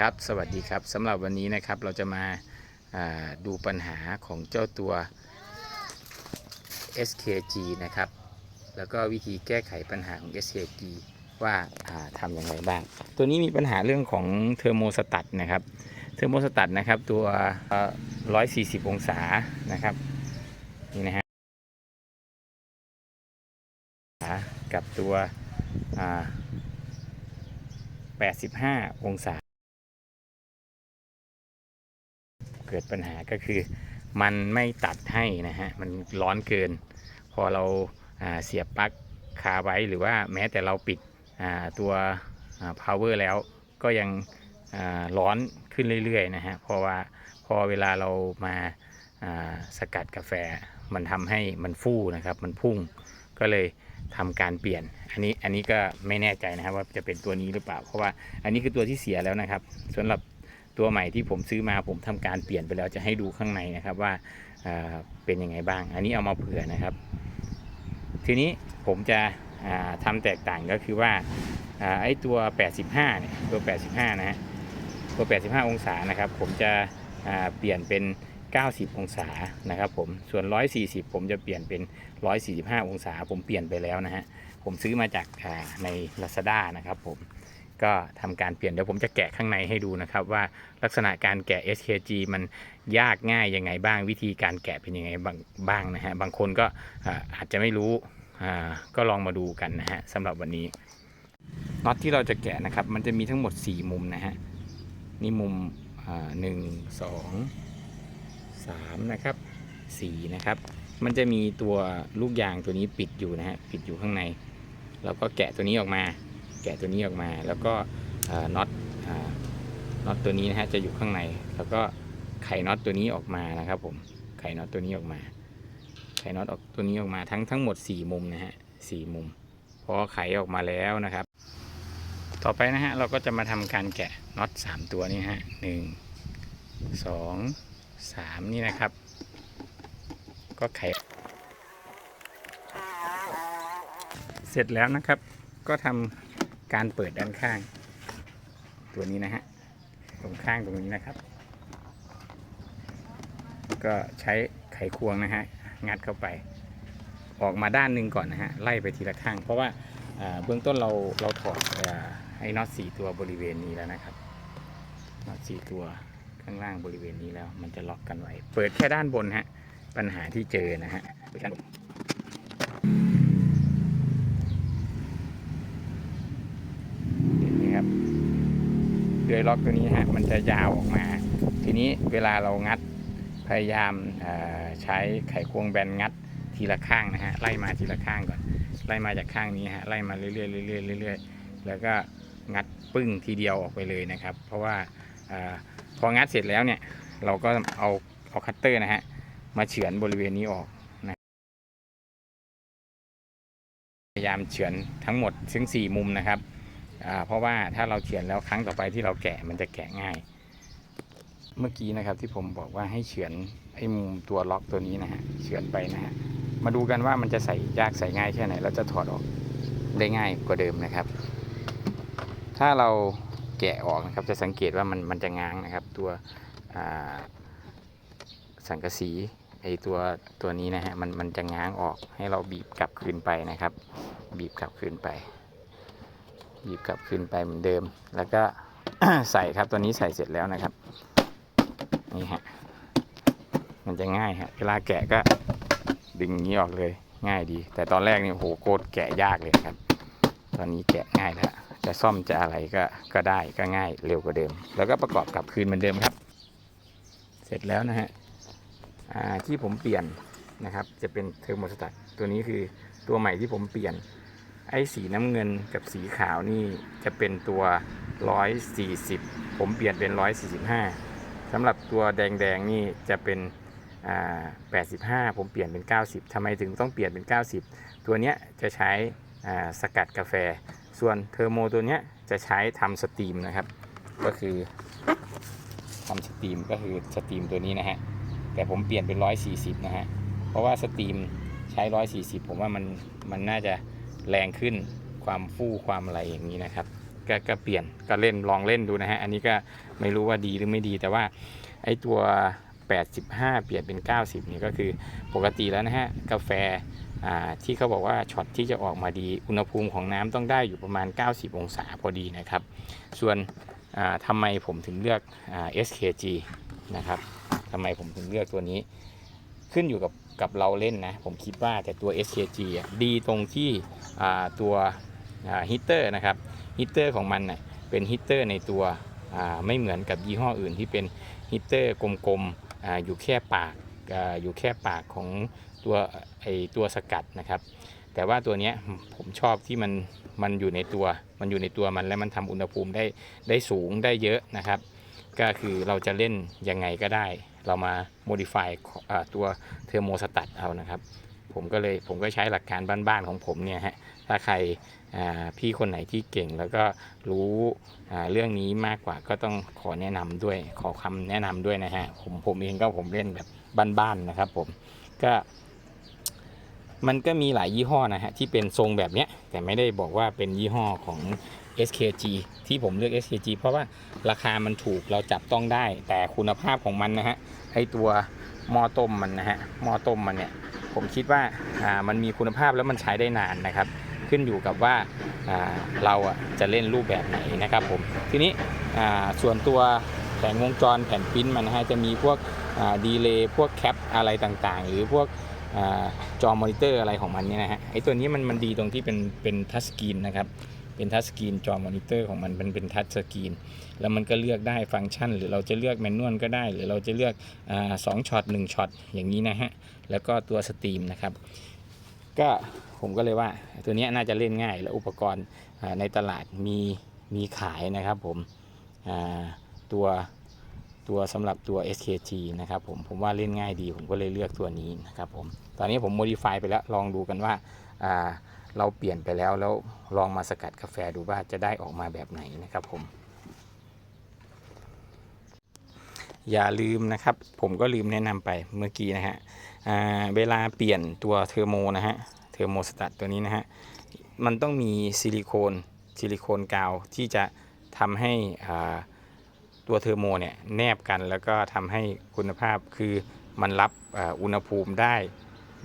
ครับสวัสดีครับสำหรับวันนี้นะครับเราจะมาาดูปัญหาของเจ้าตัว SKG นะครับ แล้วก็วิธีแก้ไขปัญหาของ SKG ว่าาทำอยังไงบ้าง ตัวนี้มีปัญหาเรื่องของเทอร์โมสตัตนะครับเทอร์โมสตัตนะครับตัว 140 องศานะครับนี่นะฮะกับตัว 85 องศา เกิดปัญหาก็คือ มันไม่ตัดให้นะฮะมันร้อนเกิน พอเราเสียบปลั๊กคาไว้หรือว่าแม้แต่เราปิดตัว power แล้วก็ยังร้อนขึ้นเรื่อยๆนะฮะเพราะว่าพอเวลาเรามาอ่าสกัดกาแฟมันทำให้มันฟู่นะครับ มันพุ่งก็เลยทำการเปลี่ยน อันนี้ อันนี้ก็ไม่แน่ใจนะครับว่าจะเป็นตัวนี้หรือเปล่า เพราะว่าอันนี้คือตัวที่เสียแล้วนะครับสำหรับ ตัวใหม่ที่ผมซื้อมาผมทำการเปลี่ยนไปแล้วจะให้ดูข้างในนะครับว่าเเป็นยังไงบ้าง อันนี้เอามาเผื่อนะครับ ทีนี้ผมจะอ่าทำแตกต่างก็คือว่าอไอ้ตัว 85 เนี่ย ตัว 85 นะฮะ ตัว 85 องศานะครับ ผมจะเปลี่ยนเป็น 90 องศานะครับผม ส่วน 140 ผมจะเปลี่ยนเป็น 145 องศา ผมเปลี่ยนไปแล้วนะฮะ ผมซื้อมาจากาใน Lazada นะครับผม ก็ทำการเปลี่ยนเดี๋ยวผมจะแกะข้างในให้ดูนะครับว่าลักษณะการแกะ SKG มันยากง่ายยังไงบ้าง วิธีการแกะเป็นยังไงบ้างนะฮะบางคนก็อาจจะไม่รู้ก็ลองมาดูกันนะฮะสำหรับวันนี้น็อตที่เราจะแกะนะครับ มันจะมีทั้งหมด 4 มุมนะฮะนี่มุมหนึ่งสองสามนะครับสี่นะครับ มันจะมีตัวลูกยางตัวนี้ปิดอยู่นะฮะปิดอยู่ข้างในแล้วก็แกะตัวนี้ออกมา แกะตัวนี้ออกมา แล้วก็น็อตน็อตตัวนี้นะฮะจะอยู่ข้างใน แล้วก็ไขน็อตตัวนี้ออกมานะครับผมไขน็อตตัวนี้ออกมา ไขน็อตออกตัวนี้ออกมาทั้งทั้งหมด 4 มุมนะฮะสี่มุม พอไขออกมาแล้วนะครับ ต่อไปนะฮะเราก็จะมาทำการแกะน็อต 3 ตัวนี้ฮะหนึ่งสองสามนี่นะครับ ก็ไข เสร็จแล้วนะครับ ก็ทำ การเปิดด้านข้าง ตัวนี้นะฮะตรงข้างตรงนี้นะครับ ก็ใช้ไขควงนะฮะงัดเข้าไป ออกมาด้านหนึ่งก่อนนะฮะไล่ไปทีละข้าง เพราะว่าเบื้องต้นเราเราถอดให้น็อตสี่ตัวบริเวณนี้แล้วนะครับน็อตสี่ตัวข้างล่างบริเวณนี้แล้ว มันจะล็อกกันไว้ เปิดแค่ด้านบนฮะปัญหาที่เจอนะฮะด้านบนครับเดยล็อกตัวนี้ฮะมันจะยาวออกมา ทีนี้เวลาเรางัดพยายามใช้ไขควงแบนงัดทีละข้างนะฮะไล่มาทีละข้างก่อน ไล่มาจากข้างนี้ฮะไล่มาเรื่อยๆเรื่อยๆเรื่อยๆแล้วก็งัดปึ้งทีเดียวออกไปเลยนะครับ เพราะว่าอพองัดเสร็จแล้วเนี่ยเราก็เอาเอาคัตเตอร์นะฮะมาเฉือนบริเวณนี้ออกนะพยายามเฉือนทั้งหมดถึงสี่มุมนะครับ เพราะว่าถ้าเราเขียนแล้วครั้งต่อไปที่เราแกะมันจะแกะง่าย เมื่อกี้นะครับที่ผมบอกว่าให้เฉือนไอ้มุมตัวล็อกตัวนี้นะฮะเฉือนไปนะฮะมาดูกันว่ามันจะใส่ยากใส่ง่ายแค่ไหนแล้วจะถอดออกได้ง่ายกว่าเดิมนะครับ ถ้าเราแกะออกนะครับจะสังเกตว่ามันมันจะง้างนะครับ ตัวสังกะสีไอตัวตัวนี้นะฮะมันมันจะง้างออกให้เราบีบกลับคืนไปนะครับ บีบกลับคืนไป หยิบกลับคืนไปเหมือนเดิม แล้วก็ใส่ครับตัวนี้ใส่เสร็จแล้วนะครับ นี่ฮะ มันจะง่ายฮะ เวลาแกะก็ดึงนี้ออกเลย ง่ายดี แต่ตอนแรกนี่โหโคตรแกะยากเลยครับ ตอนนี้แกะง่ายแล้ว จะซ่อมจะอะไรก็ก็ได้ก็ง่ายเร็วกว่าเดิม แล้วก็ประกอบกลับคืนเหมือนเดิมครับ เสร็จแล้วนะฮะที่ผมเปลี่ยนนะครับ จะเป็นเทอร์โมสตัตตัวนี้คือตัวใหม่ที่ผมเปลี่ยน ไอ้สีน้ำเงินกับสีขาวนี่จะเป็นตัว 140 ผมเปลี่ยนเป็น 145สำหรับตัวแดงๆนี่จะเป็นอ่า85 ผมเปลี่ยนเป็น 90ทำไมถึงต้องเปลี่ยนเป็น 90 ตัวเนี้ยจะใช้อ่าสกัดกาแฟ ส่วนเทอร์โมตัวเนี้ยจะใช้ทำสตรีมนะครับ ก็คือทำสตรีมก็คือสตรีมตัวนี้นะฮะ แต่ผมเปลี่ยนเป็น 140 นะฮะ เพราะว่าสตรีมใช้ 140 ผมว่ามันมันน่าจะ แรงขึ้นความฟู่ความอะไรอย่างนี้นะครับก็ก็เปลี่ยนก็เล่นลองเล่นดูนะฮะอันนี้ก็ไม่รู้ว่าดีหรือไม่ดีแต่ว่าไอ้ตัว 85 เปลี่ยนเป็น 90นี่ก็คือปกติแล้วนะฮะกาแฟาที่เขาบอกว่าช็อตที่จะออกมาดีอุณหภูมิของน้ำต้องได้อยู่ประมาณ 90 องศาพอดีนะครับ ส่วนอ่าทำไมผมถึงเลือกอ SKG นะครับทำไมผมถึงเลือกตัวนี้ ขึ้นอยู่กับ กับเราเล่นนะ ผมคิดว่าแต่ตัว SKG ดีตรงที่ตัวฮีเตอร์นะครับฮีเตอร์ของมันเน่เป็นฮีเตอร์ในตัวไม่เหมือนกับยี่ห้ออื่นที่เป็นฮีเตอร์กลมๆออยู่แค่ปากออยู่แค่ปากของตัวไอตัวสกัดนะครับ แต่ว่าตัวนี้ผมชอบที่มันมันอยู่ในตัวมันอยู่ในตัวมันและมันทำอุณหภูมิได้ได้สูงได้เยอะนะครับ ก็คือเราจะเล่นยังไงก็ได้ เรามา modify ตัวเทอร์โมสตัตเอานะครับ ผมก็เลยผมก็ใช้หลักการบ้านๆของผมเนี่ยฮะถ้าใครพี่คนไหนที่เก่งแล้วก็รู้เรื่องนี้มากกว่าก็ต้องขอแนะนำด้วยขอคำแนะนำด้วยนะฮะผมผมเองก็ผมเล่นแบบบ้านๆนะครับผมก็มันก็มีหลายยี่ห้อนะฮะที่เป็นทรงแบบเนี้ยแต่ไม่ได้บอกว่าเป็นยี่ห้อของ SKG ที่ผมเลือก SKG เพราะว่าราคามันถูกเราจับต้องได้ แต่คุณภาพของมันนะฮะไอตัวหม้อต้มมันนะฮะหม้อต้มมันเนี่ยผมคิดว่ามันมีคุณภาพแล้วมันใช้ได้นานนะครับ ขึ้นอยู่กับว่าเราจะเล่นรูปแบบไหนนะครับผมทีนี้ส่วนตัวแผงวงจรแผ่นปิ้นมันนะฮะจะมีพวกดีเลย์พวกแคปอะไรต่างๆ หรือพวกอจอมอนิเตอร์อะไรของมันเนี่ยนะฮะไอตัวนี้มันมันดีตรงที่เป็นเป็นทัชสกรีนนะครับ เป็นทัชสกรีนจอมอนิเตอร์ของมันมันเป็นทัชสกรีนแล้วมันก็เลือกได้ฟังก์ชัน หรือเราจะเลือกแมนนวลก็ได้ หรือเราจะเลือกอสองช็อตหนึ่งช็อตอย่างนี้นะฮะ แล้วก็ตัวสตรีมนะครับ ก็ผมก็เลยว่าตัวนี้น่าจะเล่นง่าย และอุปกรณ์ในตลาดมีมีขายนะครับผมตัวตัวสำหรับตัว SKG นะครับผมผมว่าเล่นง่ายดีผมก็เลยเลือกตัวนี้นะครับผมตอนนี้ผมโมดิฟายไปแล้วลองดูกันว่าอ่า เราเปลี่ยนไปแล้วแล้วลองมาสกัดกาแฟดูว่าจะได้ออกมาแบบไหนนะครับผม อย่าลืมนะครับ ผมก็ลืมแนะนำไปเมื่อกี้นะฮะเวลาเปลี่ยนตัวเทอร์โมนะฮะเทอร์โมสตัตตัวนี้นะฮะมันต้องมีซิลิโคนซิลิโคนกาวที่จะทำให้ตัวเทอร์โมเนี่ยแนบกันแล้วก็ทำให้คุณภาพคือมันรับอุณหภูมิได้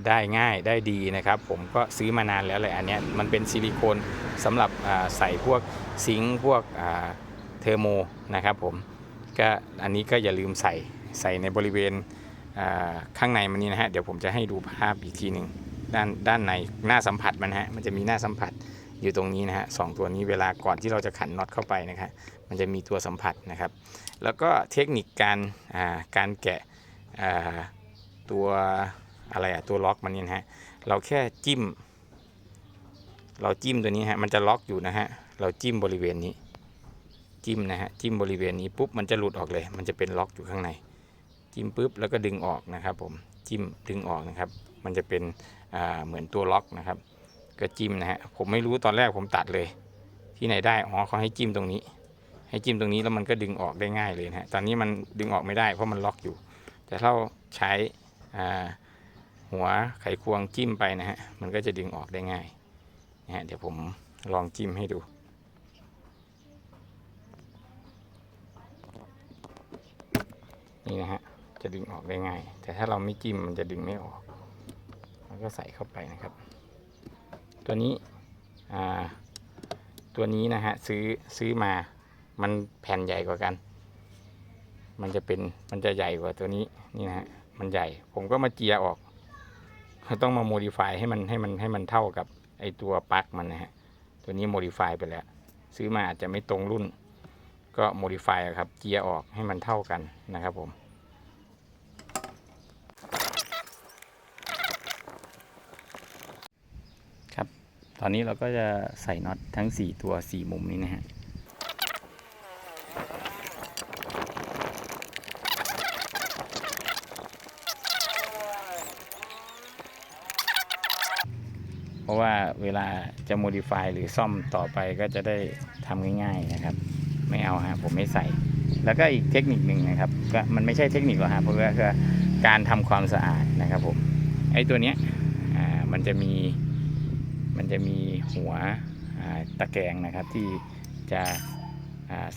ได้ง่ายได้ดีนะครับ ผมก็ซื้อมานานแล้วเลยอันนี้มันเป็นซิลิโคนสำหรับใส่พวกซิงค์พวกเทอร์โมนะครับผมก็อันนี้ก็อย่าลืมใส่ใส่ในบริเวณข้างในมันนี้นะฮะเดี๋ยวผมจะให้ดูภาพอีกทีหนึ่งด้านด้านในหน้าสัมผัสมันฮะมันจะมีหน้าสัมผัสอยู่ตรงนี้นะฮะสองตัวนี้เวลาก่อนที่เราจะขันน็อตเข้าไปนะครับมันจะมีตัวสัมผัสนะครับ แล้วก็เทคนิคการาการแกะตัว อะไรอะตัวล็อกมันเนี่ยฮะ เราแค่จิ้ม เราจิ้มตัวนี้ฮะ มันจะล็อกอยู่นะฮะ เราจิ้มบริเวณนี้ จิ้มนะฮะ จิ้มบริเวณนี้ปุ๊บ มันจะหลุดออกเลย มันจะเป็นล็อกอยู่ข้างใน จิ้มปุ๊บ แล้วก็ดึงออกนะครับ ผม จิ้มดึงออกนะครับ มันจะเป็นเหมือนตัวล็อกนะครับ ก็จิ้มนะฮะ ผมไม่รู้ตอนแรกผมตัดเลย ที่ไหนได้ อ๋อเขาให้จิ้มตรงนี้ ให้จิ้มตรงนี้แล้วมันก็ดึงออกได้ง่ายเลยนะฮะ ตอนนี้มันดึงออกไม่ได้เพราะมันล็อกอยู่ แต่ถ้าเราใช้อ่า หัวไขควงจิ้มไปนะฮะ มันก็จะดึงออกได้ง่ายนะฮะเดี๋ยวผมลองจิ้มให้ดูนี่นะฮะจะดึงออกได้ง่าย แต่ถ้าเราไม่จิ้มมันจะดึงไม่ออกแล้วก็ใส่เข้าไปนะครับ ตัวนี้อ่าตัวนี้นะฮะซื้อซื้อมามันแผ่นใหญ่กว่ากัน มันจะเป็นมันจะใหญ่กว่าตัวนี้นี่นะฮะมันใหญ่ ผมก็มาเจียออก ต้องมาโมดิฟายให้มันให้มันให้มันเท่ากับไอตัวปลั๊กมันนะฮะ ตัวนี้โมดิฟายไปแล้ว ซื้อมาอาจจะไม่ตรงรุ่น ก็โมดิฟายครับเจียออกให้มันเท่ากันนะครับผมครับ ตอนนี้เราก็จะใส่น็อตทั้ง 4 ตัว 4 มุมนี้นะฮะ เวลาจะ modify หรือซ่อมต่อไปก็จะได้ทำง่ายๆนะครับ ไม่เอาฮะผมไม่ใส่ แล้วก็อีกเทคนิคหนึ่งนะครับก็มันไม่ใช่เทคนิคหรอกฮะเพราะว่าคือการทำความสะอาดนะครับผมไอ้ตัวเนี้ยอ่ามันจะมีมันจะมีหัวตะแกรงนะครับที่จะ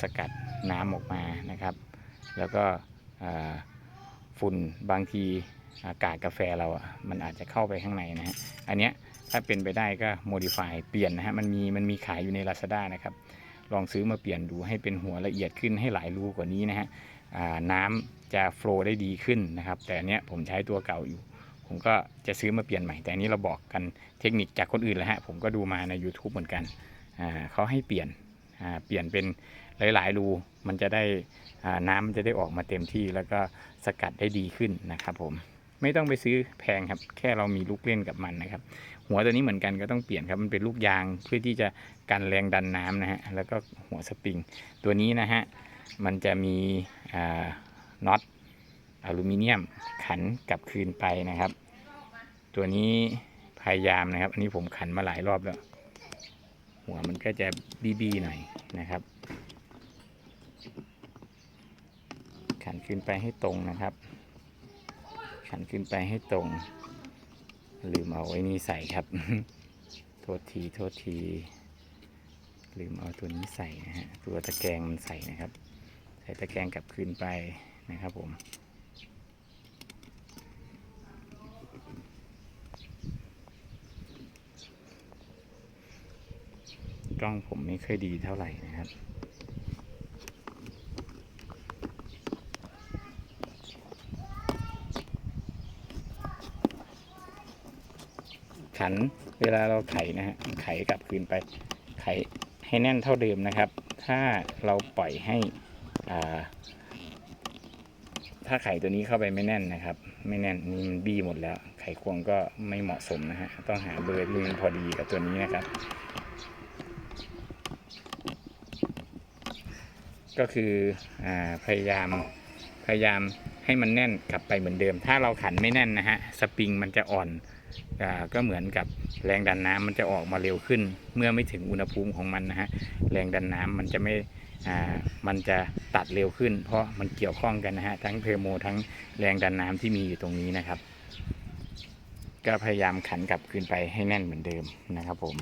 สกัดน้ำออกมานะครับ แล้วก็ฝุ่นบางทีอากาศกาแฟเราอะมันอาจจะเข้าไปข้างในนะฮะอันเนี้ย ถ้าเป็นไปได้ก็ modify เปลี่ยนนะฮะมันมีมันมีขายอยู่ใน Lazada นะครับ ลองซื้อมาเปลี่ยนดูให้เป็นหัวละเอียดขึ้นให้หลายรูกว่านี้นะฮะน้ำจะโฟลว์ได้ดีขึ้นนะครับ แต่อันเนี้ยผมใช้ตัวเก่าอยู่ ผมก็จะซื้อมาเปลี่ยนใหม่ แต่อันนี้เราบอกกันเทคนิคจากคนอื่นแล้วฮะผมก็ดูมาใน YouTube เหมือนกันเขาให้เปลี่ยนเปลี่ยนเป็นหลาย ๆ รูมันจะได้น้ำมันจะได้ออกมาเต็มที่แล้วก็สกัดได้ดีขึ้นนะครับผม ไม่ต้องไปซื้อแพงครับ แค่เรามีลูกเล่นกับมันนะครับ หัวตัวนี้เหมือนกันก็ต้องเปลี่ยนครับ มันเป็นลูกยางเพื่อที่จะกันแรงดันน้ำนะฮะ แล้วก็หัวสปริง ตัวนี้นะฮะ มันจะมีอ่าน็อตอลูมิเนียมขันกลับคืนไปนะครับ ตัวนี้พยายามนะครับ อันนี้ผมขันมาหลายรอบแล้ว หัวมันก็จะบี้ๆหน่อยนะครับ ขันขึ้นไปให้ตรงนะครับ ขันขึ้นไปให้ตรง ลืมเอาไว้นี่ใส่ครับ โทษที โทษที ลืมเอาตัวนี้ใส่นะฮะ ตัวตะแกรงมันใส่นะครับ ใส่ตะแกรงกลับคืนไปนะครับผมกล้องผมไม่ค่อยดีเท่าไหร่นะครับ ขันเวลาเราไขนะฮะไขกลับคืนไป ไขให้แน่นเท่าเดิมนะครับ ถ้าเราปล่อยให้อ่าถ้าไขตัวนี้เข้าไปไม่แน่นนะครับ ไม่แน่นนี่มันบี้หมดแล้ว ไขควงก็ไม่เหมาะสมนะฮะต้องหาเบอร์ที่มันพอดีกับตัวนี้นะครับ ก็คืออพยายามพยายามให้มันแน่นกลับไปเหมือนเดิม ถ้าเราขันไม่แน่นนะฮะสปริงมันจะอ่อน ก็เหมือนกับแรงดันน้ำมันจะออกมาเร็วขึ้น เมื่อไม่ถึงอุณหภูมิของมันนะฮะแรงดันน้ำมันจะไม่อ่ามันจะตัดเร็วขึ้น เพราะมันเกี่ยวข้องกันนะฮะทั้งเทอร์โมทั้งแรงดันน้ำที่มีอยู่ตรงนี้นะครับ ก็พยายามขันกลับคืนไปให้แน่นเหมือนเดิมนะครับผม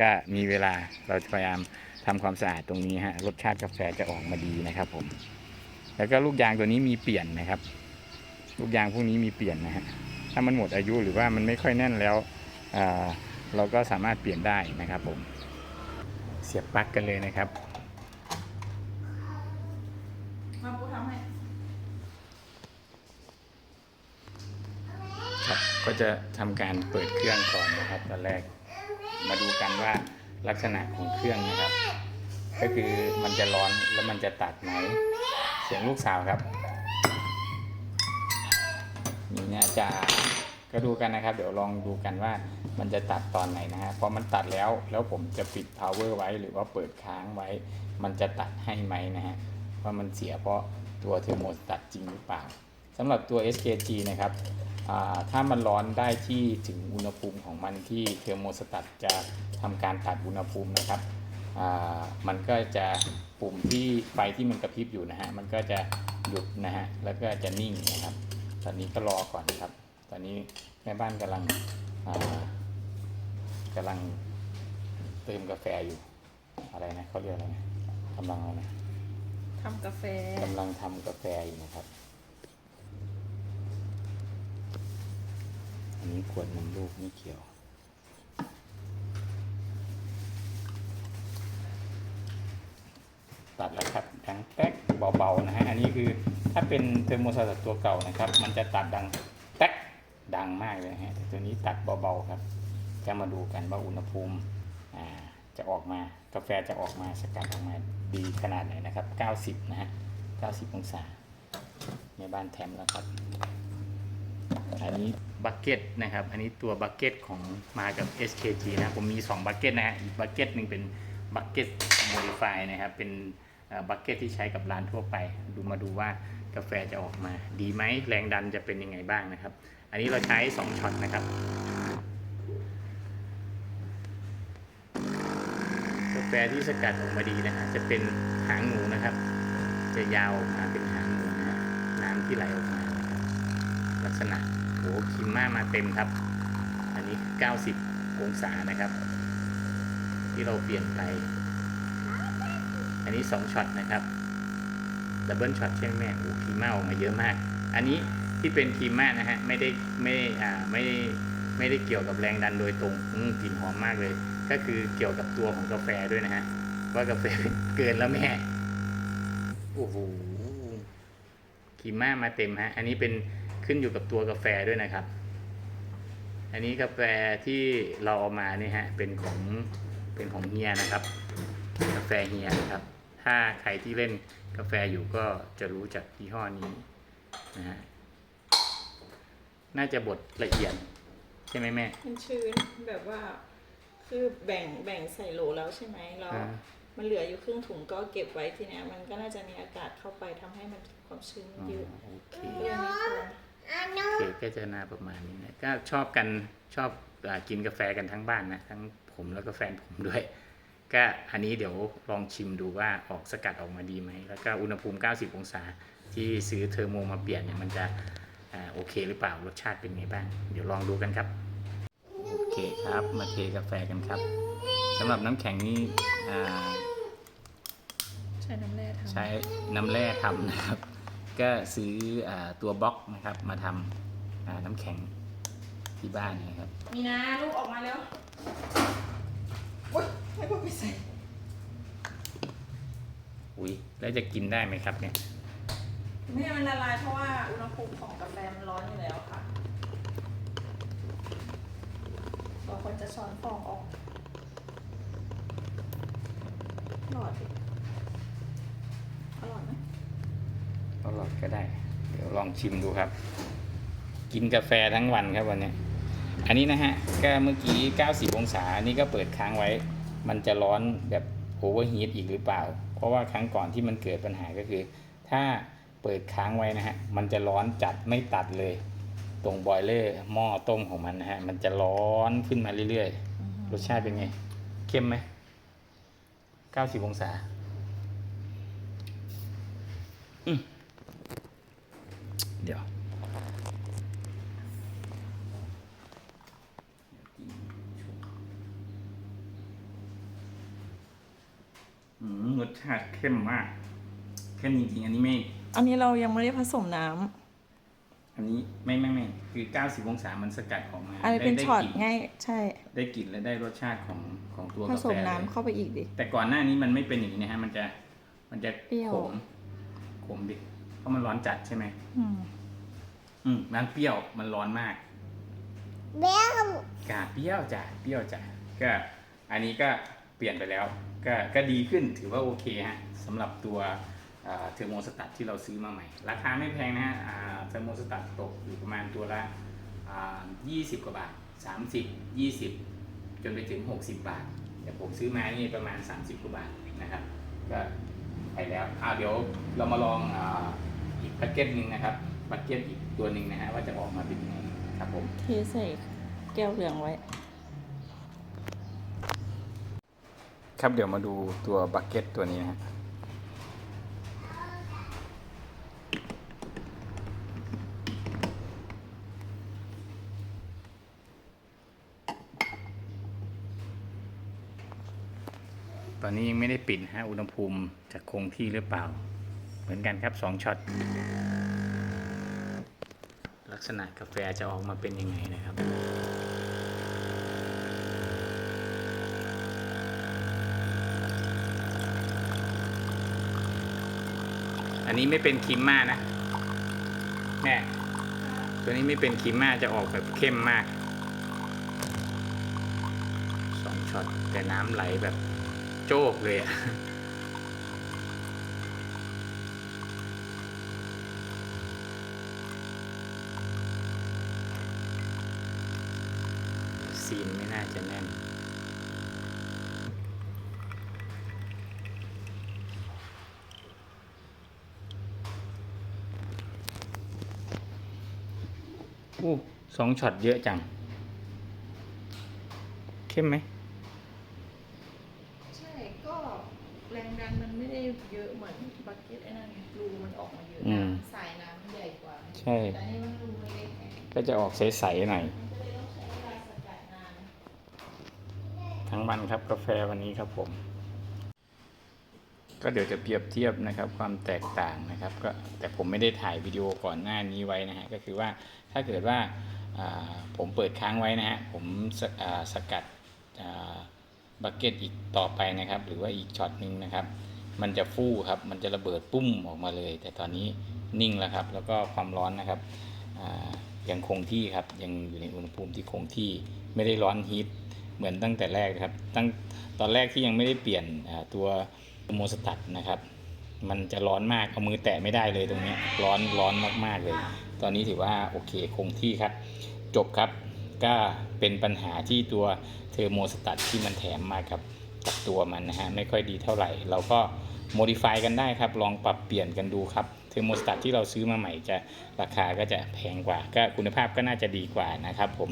ก็มีเวลาเราจะพยายามทำความสะอาดตรงนี้ฮะรสชาติกาแฟจะออกมาดีนะครับผม แล้วก็ลูกยางตัวนี้มีเปลี่ยนนะครับ ลูกยางพวกนี้มีเปลี่ยนนะฮะ ถ้ามันหมดอายุหรือว่ามันไม่ค่อยแน่นแล้วอ่าเราก็สามารถเปลี่ยนได้นะครับผม เสียบปลั๊กกันเลยนะครับมาปูทำให้ครับก็จะทำการเปิดเครื่องก่อนนะครับตอนแรกมาดูกันว่าลักษณะของเครื่องนะครับ ก็คือมันจะร้อนแล้วมันจะตัดไหมเสียงลูกสาวครับ นี่นะจะก็ดูกันนะครับ เดี๋ยวลองดูกันว่ามันจะตัดตอนไหนนะฮะพอมันตัดแล้วแล้วผมจะปิด power ไว้ หรือว่าเปิดค้างไว้ มันจะตัดให้ไหมนะฮะว่ามันเสียเพราะตัวเทอร์โมสตัตจริงหรือเปล่าสำหรับตัว SKG นะครับถ้ามันร้อนได้ที่ถึงอุณหภูมิของมันที่เทอร์โมสตัตจะทำการตัดอุณหภูมินะครับ มันก็จะปุ่มที่ไฟที่มันกระพริบอยู่นะฮะ มันก็จะหยุดนะฮะ แล้วก็จะนิ่งนะครับ ตอนนี้ก็รอก่อนนะครับ ตอนนี้แม่บ้านกำลังอ่ากำลังเติมกาแฟอยู่ อะไรนะเขาเรียกอะไรนะกำลังอะไรนะทำกาแฟกำลังทำกาแฟอยู่นะครับ อันนี้ขวดนมลูกไม่เกี่ยวตัดแล้วครับดังแต๊ก เบาๆนะฮะอันนี้คือถ้าเป็นเทอร์โมสตัตตัวเก่านะครับ มันจะตัดดังแต๊กดังมากเลยฮะแต่ตัวนี้ตัดเบาๆครับ จะมาดูกันว่าอุณหภูมิจะออกมากาแฟจะออกมาสกัดออกมาดีขนาดไหนนะครับ 90 นะฮะ 90 องศาในบ้านแถมแล้วครับ อันนี้บักเก็ตนะครับ อันนี้ตัวบักเก็ตของมากับ SKG นะ ผมมี 2 บักเก็ตนะฮะ อีกบักเก็ตหนึ่งเป็นบักเก็ตโมดิฟายนะครับ เป็น บักเก็ตที่ใช้กับร้านทั่วไป ดูมาดูว่ากาแฟจะออกมาดีไหมแรงดันจะเป็นยังไงบ้างนะครับ อันนี้เราใช้ 2ช็อตนะครับกาแฟที่สกัดออกมาดีนะฮะจะเป็นหางหมูนะครับ จะยาวออกมาเป็นหางหมูนะฮะน้ำที่ไหลออกมานะครับลักษณะโอ้คิมมามาเต็มครับ อันนี้ 90 องศานะครับ ที่เราเปลี่ยนไป อันนี้สองช็อตนะครับดับเบิลช็อตใช่ไหมแม่โอ้คีมาออกมาเยอะมาก อันนี้ที่เป็นคีมานะฮะไม่ได้ไม่อ่าไม่ไม่ได้เกี่ยวกับแรงดันโดยตรงอืกลิ่นหอมมากเลย ก็คือเกี่ยวกับตัวของกาแฟด้วยนะฮะว่ากาแฟเกินแล้วแม่โอ้โหคีมมามาเต็มฮะอันนี้เป็นขึ้นอยู่กับตัวกาแฟด้วยนะครับ อันนี้กาแฟที่เราเอามาเนี่ยฮะเป็นของเป็นของเฮียนะครับ กาแฟเฮียนะครับ ถ้าใครที่เล่นกาแฟอยู่ก็จะรู้จักยี่ห้อนี้นะฮะน่าจะบดละเอียดใช่ไหมแม่ มันชื้นแบบว่าคือแบ่งแบ่งใส่โหลแล้วใช่ไหมเราอ่า มันเหลืออยู่ครึ่งถุงก็เก็บไว้ทีเนี้ยมันก็น่าจะมีอากาศเข้าไปทำให้มันความชื้นอ๋อเยอะโอเค ก็เลยไม่ควร โอเคก็จะน่าประมาณนี้นะก็ชอบกันชอบอากินกาแฟกันทั้งบ้านนะทั้งผมแล้วก็แฟนผมด้วย ก็อันนี้เดี๋ยวลองชิมดูว่าออกสกัดออกมาดีไหม แล้วก็อุณหภูมิ 90 องศาที่ซื้อเทอร์โมมาเปลี่ยนเนี่ยมันจะอ่าโอเคหรือเปล่า รสชาติเป็นไงบ้าง เดี๋ยวลองดูกันครับ โอเคครับ มาเทกาแฟกันครับสำหรับน้ำแข็งนี่อ่าใช้น้ำแร่ทำใช้น้ำแร่ทำนะครับ ก็ซื้ออาตัวบล็อกนะครับมาทำอ่าน้ำแข็งที่บ้านนะครับ มีนาลูกออกมาแล้ว โอ๊ยไม่พอไปใส่อุ้ยแล้วจะกินได้ไหมครับเนี่ยไม่ให้มันละลายเพราะว่าอุณหภูมิของกาแฟมันร้อนอยู่แล้วค่ะเราควรจะช้อนฟองออกหลอดดิอร่อยไหมอร่อยก็ได้ เดี๋ยวลองชิมดูครับ กินกาแฟทั้งวันครับวันนี้อันนี้นะฮะก็เมื่อกี้ 90 องศา อันนี้ก็เปิดค้างไว้ มันจะร้อนแบบโอเวอร์ฮีทอีกหรือเปล่า เพราะว่าครั้งก่อนที่มันเกิดปัญหาก็คือ ถ้าเปิดค้างไว้นะฮะ มันจะร้อนจัดไม่ตัดเลย ตรงบอยเลอร์หม้อต้มของมันนะฮะ มันจะร้อนขึ้นมาเรื่อยๆ รสชาติเป็นไง เข้มไหม 90 องศาอืมเดี๋ยว รสชาติเข้มมาก เข้มจริงๆ อันนี้ไม่ อันนี้เรายังไม่ได้ผสมน้ำอันนี้ไม่ไม่ไม่คือ 90 องศามันสกัดออกมาอันนี้เป็นได้ช็อตกลิ่ง่ายใช่ ได้กลิ่นและได้รสชาติของของตัวผกาสแฟมน้ำเลยเข้าไปอีกดิ แต่ก่อนหน้านี้มันไม่เป็นอย่างนี้นะฮะ มันจะมันจะเปรี้ยว ขมขมดิเพราะมันร้อนจัดใช่ไหมอืมอืมมันเปรี้ยวมันร้อนมาก เบี้ยวกาเปรี้ยวจ้ะเปรี้ยวจ้ะก็อันนี้ก็ เปลี่ยนไปแล้วก็ก็ดีขึ้นถือว่าโอเคฮะสำหรับตัวเทอร์โมสตัตที่เราซื้อมาใหม่ ราคาไม่แพงนะฮะเทอร์โมสตัตตกอยู่ประมาณตัวละยี่สิบกว่าบาท 30 20 จนไปถึง 60 บาทแต่ผมซื้อมานี่ประมาณ 30 กว่าบาทนะครับก็ไปแล้วเดี๋ยวเรามาลองอ,อีกแพ็กเกจหนึ่งนะครับแพ็กเกจอีกตัวหนึ่งนะฮะว่าจะออกมาเป็นยังไงครับผมเทใส่แก้วเหลืองไว้ ครับเดี๋ยวมาดูตัวบักเก็ตตัวนี้นะฮะตอนนี้ยังไม่ได้ปิดฮะอุณหภูมิจะคงที่หรือเปล่า เหมือนกันครับสองช็อต ลักษณะกาแฟจะออกมาเป็นยังไงนะครับ นี้ไม่เป็นครีมม่านะแม่ตัวนี้ไม่เป็นครีมม่าจะออกแบบเข้มมากสองช็อตแต่น้ำไหลแบบโจกเลยอะซีนไม่น่าจะแน่น อู้ สองช็อตเยอะจัง เข้มไหม ใช่ ก็แรงดันมันไม่ได้เยอะเหมือนบักเก็ตไอ้นั่นไงรูมันออกมาเยอะอืมสายน้ำมันใหญ่กว่าใช่ แต่อันนี่มันรูไม่เล็กไงก็จะออกใสๆหน่อย มันก็เลยต้องใช้เวลาสกัดนาน ทั้งวันครับกาแฟวันนี้ครับผม ก็เดี๋ยวจะเปรียบเทียบนะครับ ความแตกต่างนะครับ ก็แต่ผมไม่ได้ถ่ายวิดีโอก่อนหน้านี้ไว้นะฮะก็คือว่าถ้าเกิดว่าอ่า ผมเปิดค้างไว้นะฮะ ผมสสกัดบักเก็ตอีกต่อไปนะครับ หรือว่าอีกช็อตหนึ่งนะครับ มันจะฟู่ครับ มันจะระเบิดปุ้มออกมาเลย แต่ตอนนี้นิ่งแล้วครับ แล้วก็ความร้อนนะครับยังคงที่ครับ ยังอยู่ในอุณหภูมิที่คงที่ไม่ได้ร้อนฮีทเหมือนตั้งแต่แรกครับ ตั้งตอนแรกที่ยังไม่ได้เปลี่ยนตัวโมสตัดนะครับ มันจะร้อนมากเอามือแตะไม่ได้เลยตรงนี้ร้อนร้อนมากๆเลย ตอนนี้ถือว่าโอเคคงที่ครับ จบครับก็เป็นปัญหาที่ตัวเทอร์โมสตัตที่มันแถมมากับกับตัวมันนะฮะไม่ค่อยดีเท่าไหร่ เราก็โมดิฟายกันได้ครับ ลองปรับเปลี่ยนกันดูครับเทอร์โมสตัตที่เราซื้อมาใหม่จะราคาก็จะแพงกว่า ก็คุณภาพก็น่าจะดีกว่านะครับผม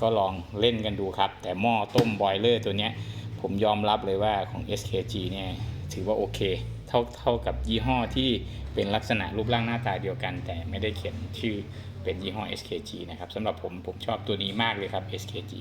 ก็ลองเล่นกันดูครับ แต่หม้อต้มบอยเลอร์ตัวเนี้ยผมยอมรับเลยว่าของ SKG เนี่ยถือว่าโอเค เท่าเท่ากับยี่ห้อที่เป็นลักษณะรูปร่างหน้าตาเดียวกัน แต่ไม่ได้เขียนชื่อเป็นยี่ห้อ SKG นะครับสำหรับผมผมชอบตัวนี้มากเลยครับ SKG